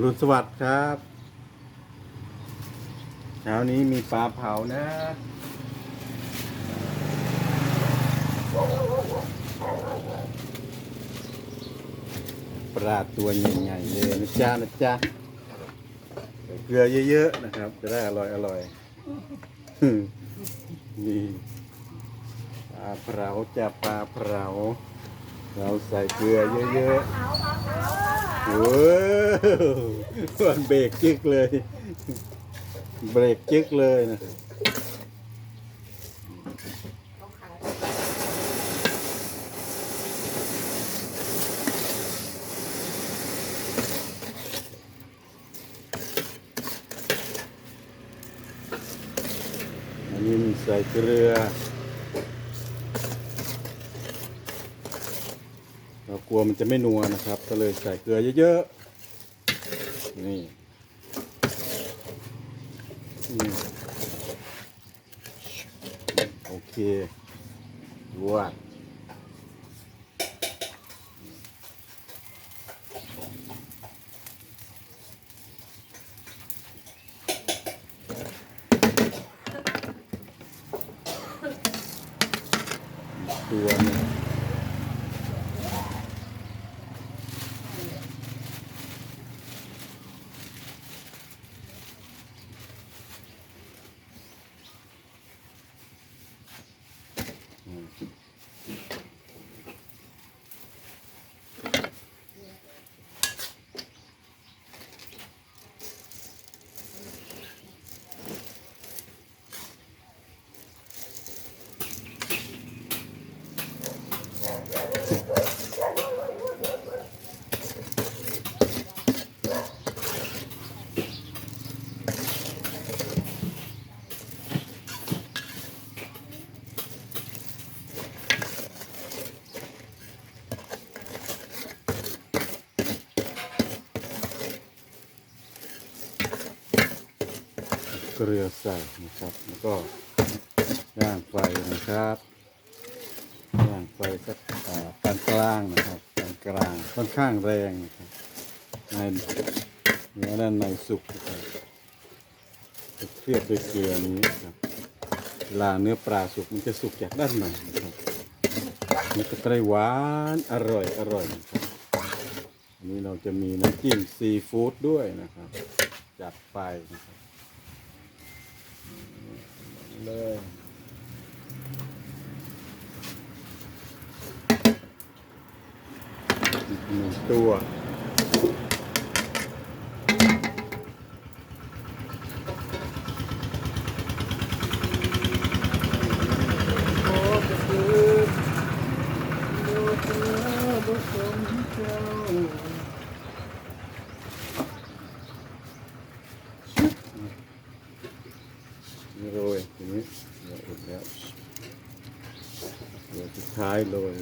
รุนสวัสดิ์ครับเช้านี้มีปลาเผานะ ปลาตัวใหญ่ๆเลยนะจ๊ะนะจ๊ะใส่เกลือเยอะๆนะครับ จะได้อร่อยอร่อยนี่ปลาเผาจะปลาเผาเราใส่เกลือเยอะๆ โอ้ส่วนเบรกจึกเลย เบรกจึกเลยนะอันนี้ใส่เกลือ เรา กลัวมันจะไม่นัวนะครับ ก็เลยใส่เกลือเยอะๆ นี่นี่โอเครวดตัวหนึ ง เกลือใส่นะครับ แล้วก็ย่างไฟนะครับย่างไฟสักปานกลางนะครับปานกลางค่อนข้างแรงนะครับในเนื้อด้านในสุกนะครับเคลือบด้วยเกลือนี้นะครับลาเนื้อปลาสุกมันจะสุกจากด้านในนะครับมันจะได้หวานอร่อยอร่อยนะครับอันนี้เราจะมีน้ำจิ้มซีฟู้ดด้วยนะครับ จัดไปนะครับ เลยอีกหนึ่งตัว โรยทีนี้เอาอุ่นแล้วเดี๋ยวสุดท้ายโรย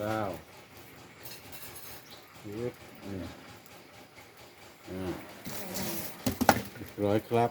เลยเก้ายึดนี่อ่าเรียบร้อยครับ